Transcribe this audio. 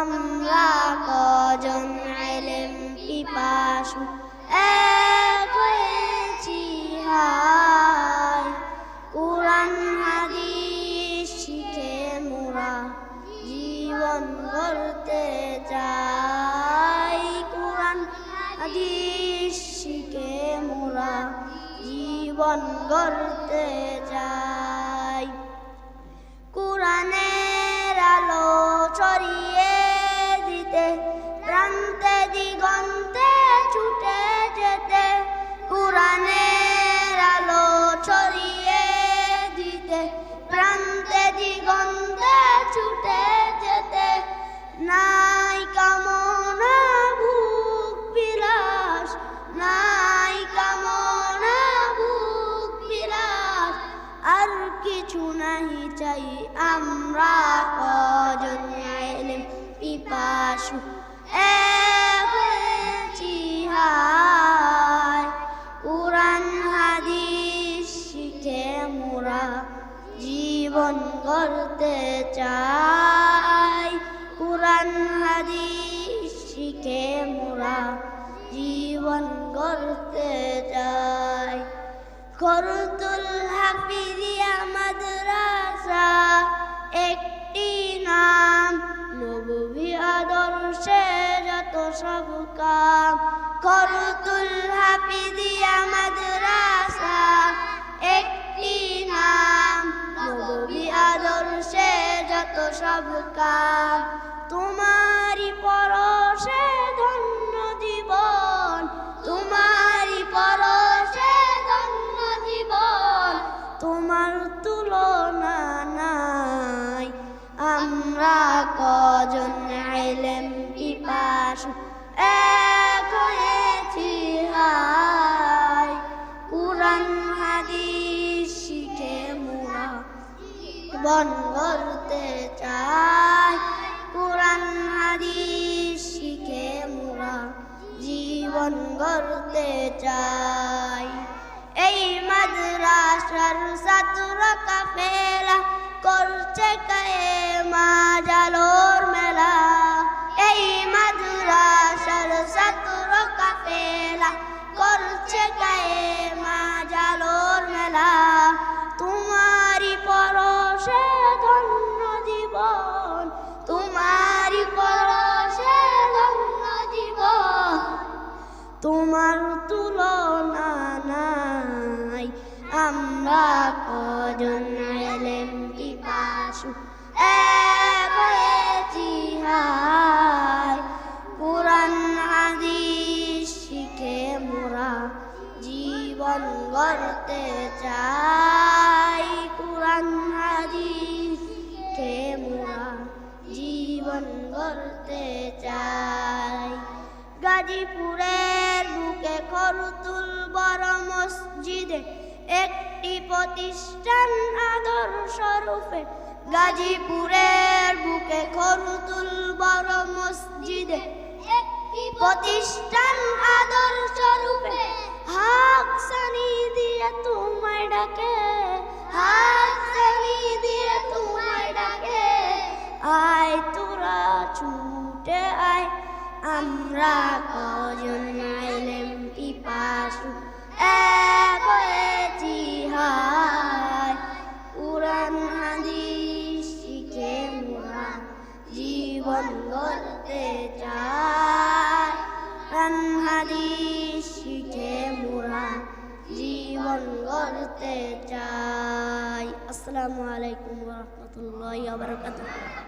আমরা কজন এলেম পিপাসু এক হয়েছি হায়। কোরআন, হাদিস শিখে মোরা জীবন গড়তে চাই। কোরআন, হাদিস শিখে মোরা জীবন গড়তে চাই। কিছু নাহি চাই, আমরা কজন এলেম পিপাসু। এক হয়েছি হায়, কোরআন, হাদিস শিখে মোরা জীবন গড়তে চাই। কোরআন, হাদিস শিখে মোরা জীবন গড়তে চাই। করতুল হাফিজিয়া মাদ্রাসা, একটি নাম। নবী আদর্শে যত সব কাম। করতুল হাফিজিয়া মাদ্রাসা, একটি নাম। নবী আদর্শে যত সব কাম। তোমারি কজন এলেম পিপাসু এক হয়েছি হায়। কোরআন, হাদিস শিখে মোরা বন করতে চাই। কোরআন, হাদিস শিখে মোরা জীবন গড়তে চাই। এই মাদ্রাসার ছাত্র কাফেলা করছে কায়ে মাজালোর মেলা। এই মাদ্রাসার ছাত্র কাফেলা করছে কায়ে মাজালোর মেলা। তোমারি পরশে ধন্য জীবন তোমারি পরশে ধন্য জীবন। তোমার তুলনা পিপাসু এক হয়েছি হায় কোরআন, হাদিস শিখে মোরা জীবন গড়তে চাই। কোরআন, হাদিস শিখে মোরা জীবন গড়তে চাই। গাজীপুরের বুকে খরতুল বড় মসজিদে একটি প্রতিষ্ঠান আদর্শ রূপে গাজীপুরের বুকে খরতুল বড় মসজিদে একটি প্রতিষ্ঠান আদর্শ রূপে হাক সানি দিয়ে তোমায় ডাকে, হাক সানি দিয়ে তোমায় ডাকে। আয় তোরা ছুটে আয়, আমরা কজন আইলেম পিপাসু জীবন গড়তে কোরআন হাদিস শিখে মোরা জীবন গড়তে চাই আসসালামু আলাইকুম রহমতুল্লাহ বারকাতুহ।